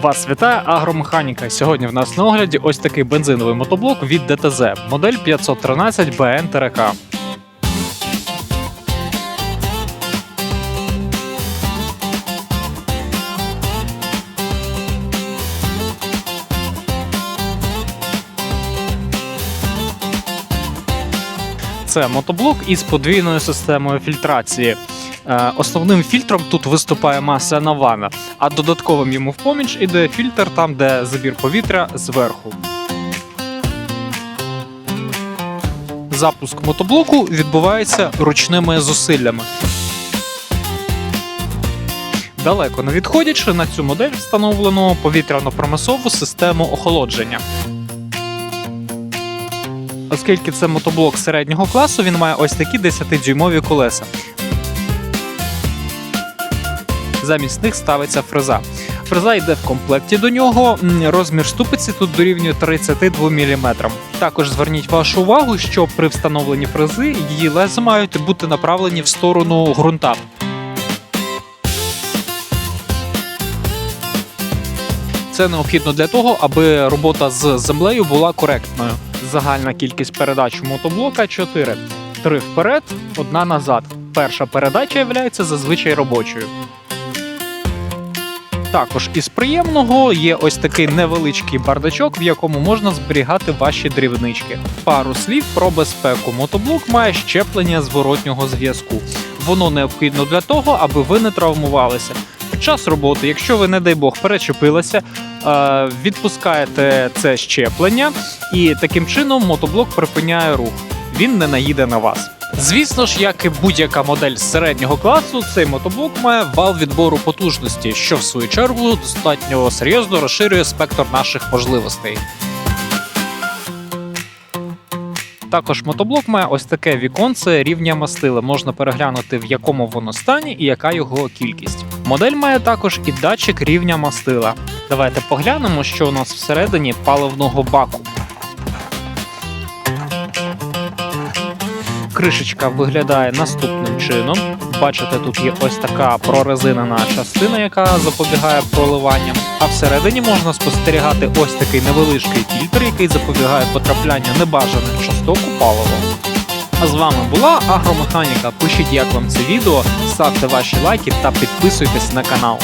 Вас вітає агромеханіка. Сьогодні в нас на огляді ось такий бензиновий мотоблок від ДТЗ, модель 513 BN ТРК. Це мотоблок із подвійною системою фільтрації. Е, Основним фільтром тут виступає маса Навана, а додатковим йому в поміч іде фільтр там, де забір повітря зверху. Запуск мотоблоку відбувається ручними зусиллями. Далеко не відходячи, на цю модель встановлено повітряно-промислову систему охолодження. Оскільки це мотоблок середнього класу, він має ось такі 10-дюймові колеса. Замість них ставиться фреза. Фреза йде в комплекті до нього. Розмір ступиці тут дорівнює 32 мм. Також зверніть вашу увагу, що при встановленні фрези її леза мають бути направлені в сторону ґрунта. Це необхідно для того, аби робота з землею була коректною. Загальна кількість передач у мотоблока 4. Три вперед, одна назад. Перша передача є зазвичай робочою. Також із приємного є ось такий невеличкий бардачок, в якому можна зберігати ваші дрібнички. Пару слів про безпеку. Мотоблок має щеплення зворотнього зв'язку. Воно необхідно для того, аби ви не травмувалися. Під час роботи, якщо ви, не дай Бог, перечепилися, е, відпускаєте це щеплення, і таким чином мотоблок припиняє рух. Він не наїде на вас. Звісно ж, як і будь-яка модель середнього класу, цей мотоблок має вал відбору потужності, що в свою чергу достатньо серйозно розширює спектр наших можливостей. Також мотоблок має ось таке віконце рівня мастила. Можна переглянути, в якому воно стані і яка його кількість. Модель має також і датчик рівня мастила. Давайте поглянемо, що у нас всередині паливного баку. Кришечка виглядає наступним чином. Бачите, тут є ось така прорезинена частина, яка запобігає проливанням. А всередині можна спостерігати ось такий невеличкий фільтр, який запобігає потраплянню небажаних часток у паливо. А з вами була Агромеханіка. Пишіть, як вам це відео, ставте ваші лайки та підписуйтесь на канал.